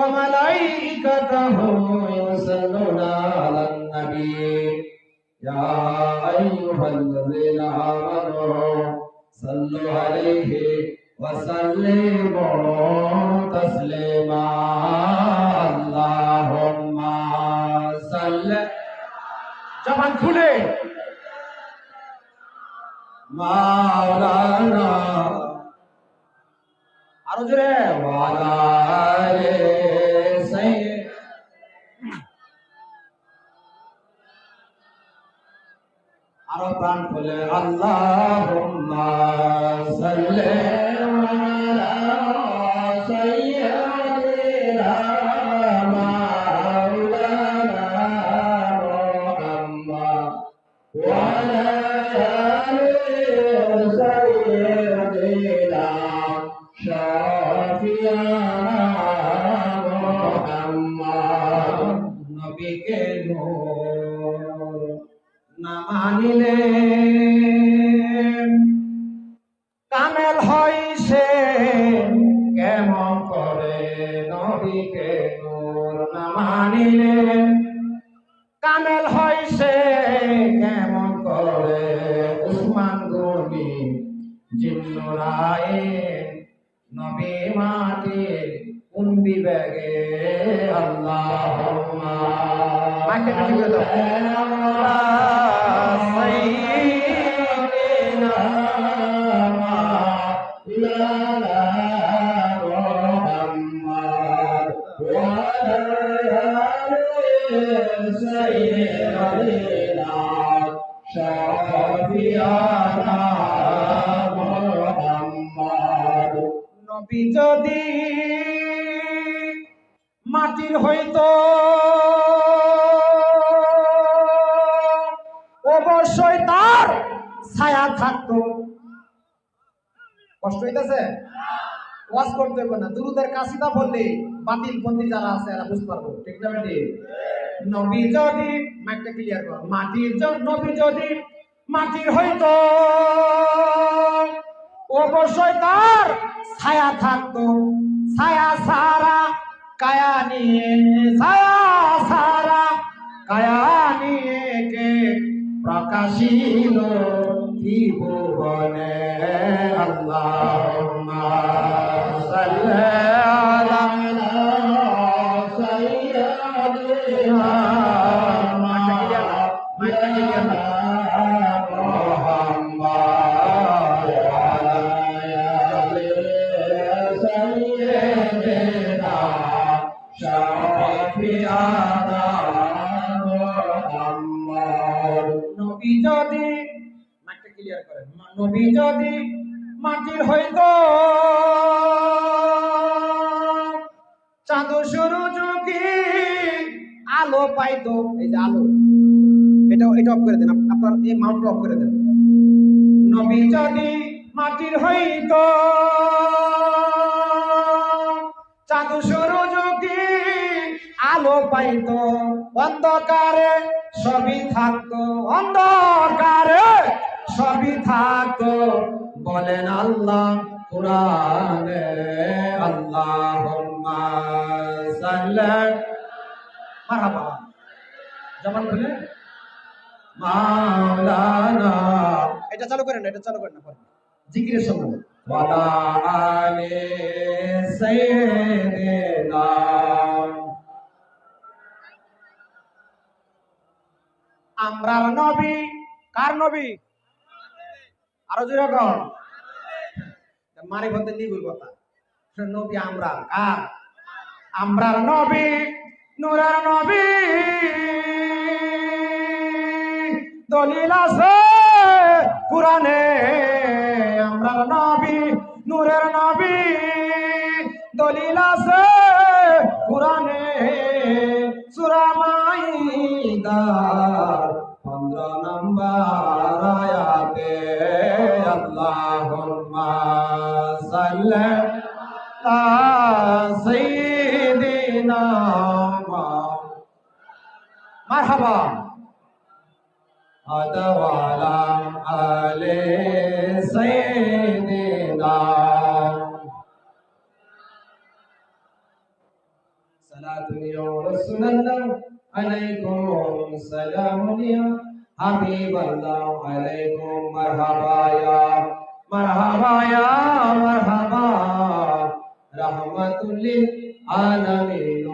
وملائكته يصلون على النبي يا أيها الذين آمنوا صلوا عليه وسلموا تسليما اللهم صل জবান খুলে মাওলানা আরও জোরে আরও প্রাণ খুলে আল্লাহুম্মা সাল্লি নবীকে না মানিলে কামেল হইছে কেমন করে নবীকে না মানিলে? কামেল হইছে নবী মাটি কুন্দি ব্যাগে আল্লাহুম্মা মাকে কাটি নবী যদি মাটির হইতো, অবশ্যই তার ছায়া থাকতো। কষ্ট হইতেছে? ওয়াজ করতে হবে না। দুরুদের কাসিদা বললে বাতিল বন্দি যারা আছে, এরা বুঝতে পারব। ঠিক না নবী যদি, মাইকটা ক্লিয়ার কর। মাটির নবী যদি মাটির হইতো অবশ্যই তার ছায়া থাকতো। ছায়া সারা, কায়া নিয়ে, ছায়া সারা, কায়া নিয়ে কে প্রকাশিল ত্রিভুবনে আল্লাহুম্মা মাইকটা ক্লিয়ার করেন। নবী যদি মাটির হইতো, চাঁদ শুরু যুগি আলো পাইতো। এই যে আলো, এটা এটা অফ করে দেন। আপনার এই মাউন্ট অফ করে দেন। নবী যদি মাটির হইতো, চাঁদ শুরু যুগি আলো পাইতো। অন্ধকারে সবই থাকতো। অন্ধকারে সবই থাকতো। বলেন আল্লাহ কোরআনে আল্লাহুম্মা সাল্লি। মারহাবা। জবান খুলে। মাওলানা। এটা চালু করেন এটা চালু করেন না পরে জিকিরের সময় ওয়ালা আলি সাইয়্যিদিনা আমরার নবী কার নবী? আরও জোরে কর মারি বলতে নিগুল কথা? নবী আমরা কার? আমরার নবী, নুরার নবী। দলিল আছে কোরআনে। আমরার নবী, নূরের নবী। দলিল আছে কোরআনে। সূরা মাইদা 15 নম্বর আয়াতে। اللهم صل على سيدنا مرحبا. هذا وعلى آل سيدنا صلاة يوم رسول الله عليكم. سلام يا আলাইকুম মারহাবা ইয়া মারহাবা। রাহমাতুল লিল আলামিন।